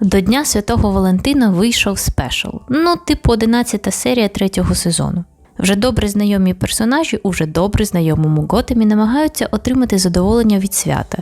До Дня Святого Валентина вийшов спешл. Ну, типу 11 серія третього сезону. Вже добре знайомі персонажі у вже добре знайомому Готемі намагаються отримати задоволення від свята.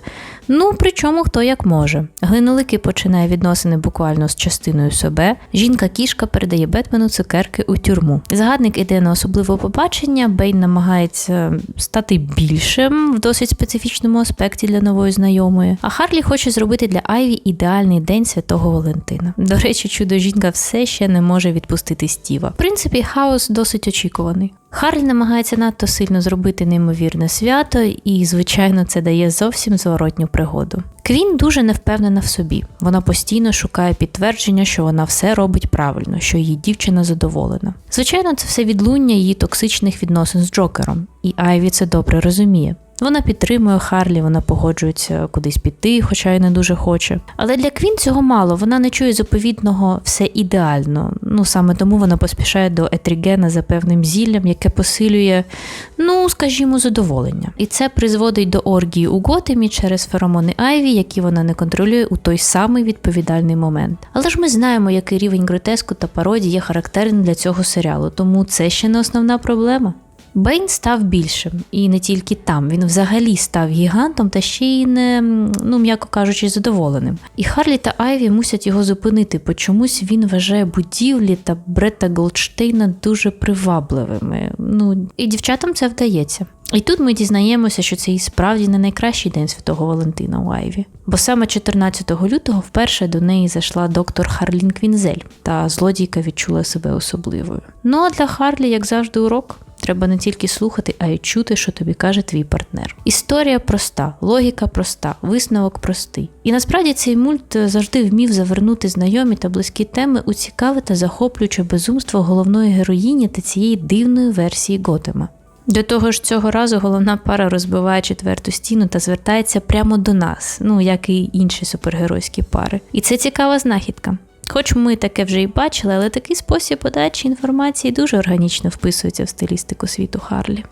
Ну, причому хто як може. Глиноликий починає відносини буквально з частиною себе. Жінка-кішка передає Бетмену цукерки у тюрму. Загадник іде на особливе побачення. Бейн намагається стати більшим в досить специфічному аспекті для нової знайомої. А Харлі хоче зробити для Айві ідеальний день святого Валентина. До речі, чудо жінка все ще не може відпустити Стіва. В принципі, хаос досить очікуваний. Харлі намагається надто сильно зробити неймовірне свято, і, звичайно, це дає зовсім зворотню пригоду. Квін дуже невпевнена в собі. Вона постійно шукає підтвердження, що вона все робить правильно, що її дівчина задоволена. Звичайно, це все відлуння її токсичних відносин з Джокером, і Айві це добре розуміє. Вона підтримує Харлі, вона погоджується кудись піти, хоча й не дуже хоче. Але для Квін цього мало. Вона не чує заповідного все ідеально. Ну саме тому вона поспішає до Етрігена за певним зіллям, яке посилює, ну скажімо, задоволення. І це призводить до оргії у Готемі через феромони Айві, які вона не контролює у той самий відповідальний момент. Але ж ми знаємо, який рівень гротеску та пародії є характерним для цього серіалу, тому це ще не основна проблема. Бейн став більшим, і не тільки там. Він взагалі став гігантом та ще й не, ну м'яко кажучи, задоволеним. І Харлі та Айві мусять його зупинити, бо чомусь він вважає будівлі та Бретта Голдштейна дуже привабливими. Ну і дівчатам це вдається. І тут ми дізнаємося, що це і справді не найкращий день святого Валентина у Айві. Бо саме 14 лютого вперше до неї зайшла доктор Харлін Квінзель, та злодійка відчула себе особливою. Ну а для Харлі, як завжди, урок. Треба не тільки слухати, а й чути, що тобі каже твій партнер. Історія проста, логіка проста, висновок простий. І насправді цей мульт завжди вмів завернути знайомі та близькі теми у цікаве та захоплююче безумство головної героїні та цієї дивної версії Готема. До того ж, цього разу головна пара розбиває четверту стіну та звертається прямо до нас, ну як і інші супергеройські пари. І це цікава знахідка. Хоч ми таке вже і бачили, але такий спосіб подачі інформації дуже органічно вписується в стилістику світу Харлі.